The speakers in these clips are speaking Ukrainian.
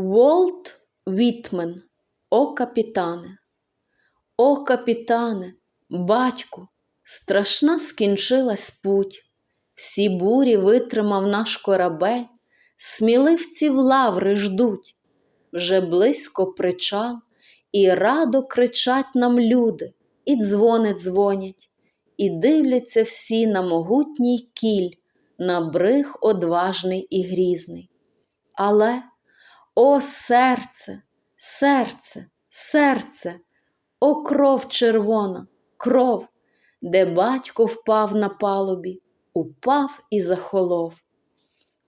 Волт Вітмен, о капітане, о капітане, батьку, страшна скінчилась путь, всі бурі витримав наш корабель, сміливців лаври ждуть, вже близько причал, і радо кричать нам люди, і дзвони дзвонять, і дивляться всі на могутній кіль, на бриг одважний і грізний. Але, о серце, серце, серце, о кров червона, кров, де батько впав на палубі, упав і захолов.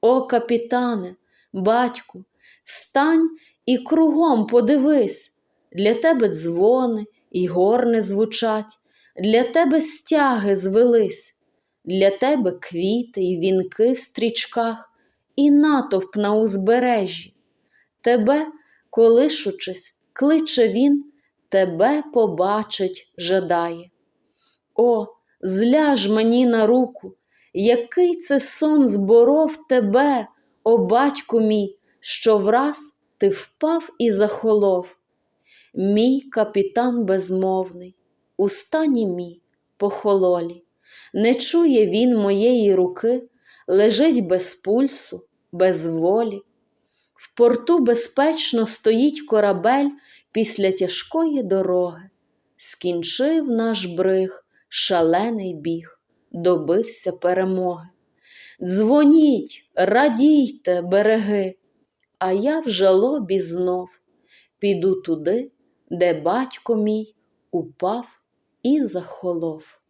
О, капітане, батьку, встань і кругом подивись, для тебе дзвони і горни звучать, для тебе стяги звелись, для тебе квіти й вінки в стрічках, і натовп на узбережжі. Тебе, колишучись, кличе він, тебе побачить жадає. О, зляж мені на руку, який це сон зборов тебе, о батьку мій, що враз ти впав і захолов. Мій капітан безмовний, у стані мій похололі, не чує він моєї руки, лежить без пульсу, без волі. В порту безпечно стоїть корабель після тяжкої дороги. Скінчив наш бриг шалений біг, добився перемоги. Дзвоніть, радійте, береги, а я в жалобі знов піду туди, де батько мій упав і захолов.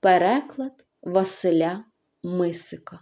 Переклад Василя Мисика